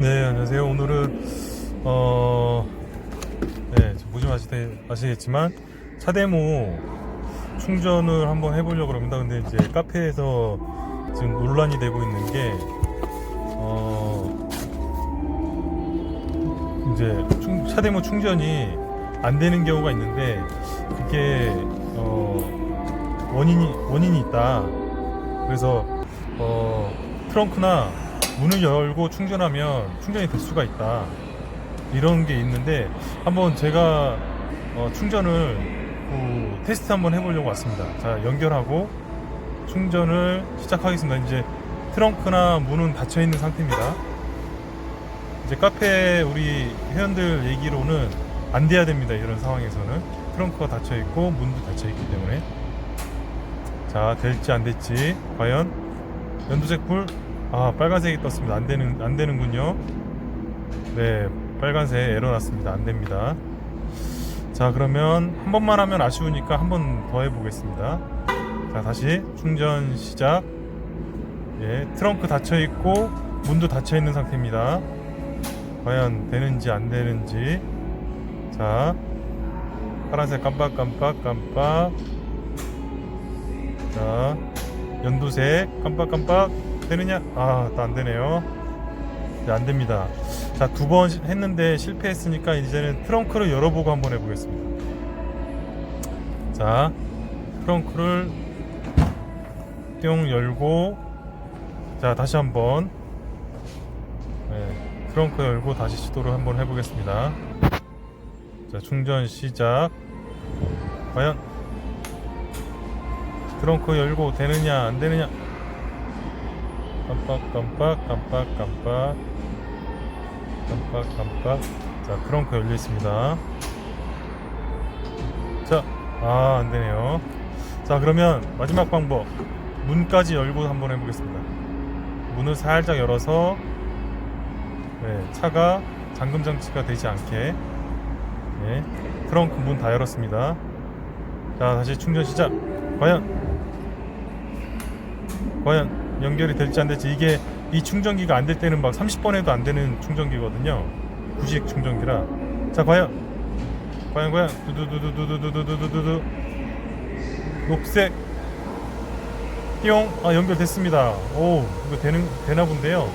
네, 안녕하세요. 오늘은 어, 네, 보시면 아시, 아시겠지만 차데모 충전을 한번 해보려고 합니다. 근데 이제 카페에서 지금 논란이 되고 있는 게 어, 이제 충- 차데모 충전이 안 되는 경우가 있는데 그게 어, 원인이 원인이 있다. 그래서 어, 트렁크나 문을 열고 충전하면 충전이 될 수가 있다. 이런 게 있는데 한번 제가 어, 충전을 그 테스트 한번 해보려고 왔습니다. 자 연결하고 충전을 시작하겠습니다. 이제 트렁크나 문은 닫혀 있는 상태입니다. 이제 카페 우리 회원들 얘기로는 안 돼야 됩니다. 이런 상황에서는 트렁크가 닫혀 있고 문도 닫혀 있기 때문에 자 될지 안 될지 과연 연두색 불 아 빨간색이 떴습니다. 안 되는 안 되는군요. 네 빨간색 에러 났습니다. 안 됩니다. 자 그러면 한 번만 하면 아쉬우니까 한 번 더 해보겠습니다. 자 다시 충전 시작. 예 트렁크 닫혀 있고 문도 닫혀 있는 상태입니다. 과연 되는지 안 되는지 자 파란색 깜빡깜빡 깜빡 자 연두색 깜빡깜빡 되느냐? 아 또 안 되네요. 네, 안 됩니다. 자 두 번 했는데 실패했으니까 이제는 트렁크를 열어보고 한번 해보겠습니다. 자 트렁크를 뿅 열고 자 다시 한번. 네, 트렁크 열고 다시 시도를 한번 해보겠습니다. 자 충전 시작. 과연 트렁크 열고 되느냐 안 되느냐 깜빡 깜빡 깜빡 깜빡 깜빡 깜빡 자 트렁크 열려 있습니다. 자아 안되네요. 자 그러면 마지막 방법. 문까지 열고 한번 해보겠습니다. 문을 살짝 열어서 네, 차가 잠금 장치가 되지 않게. 네, 트렁크 문 다 열었습니다. 자 다시 충전 시작. 과연. 과연 연결이 될지 안 될지 이게 이 충전기가 안 될 때는 막 30번 해도 안 되는 충전기거든요. 구식 충전기라. 자 과연 과연 과연. 두두두두두두두두두두 녹색. 띠용. 아 연결됐습니다. 오 이거 되는 되나 본데요?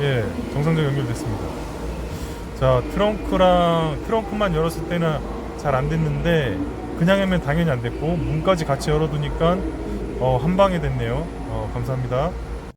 예 정상적으로 연결됐습니다. 자 트렁크랑 트렁크만 열었을 때는 잘 안 됐는데 그냥 하면 당연히 안 됐고 문까지 같이 열어두니까 어, 한 방에 됐네요. 어, 감사합니다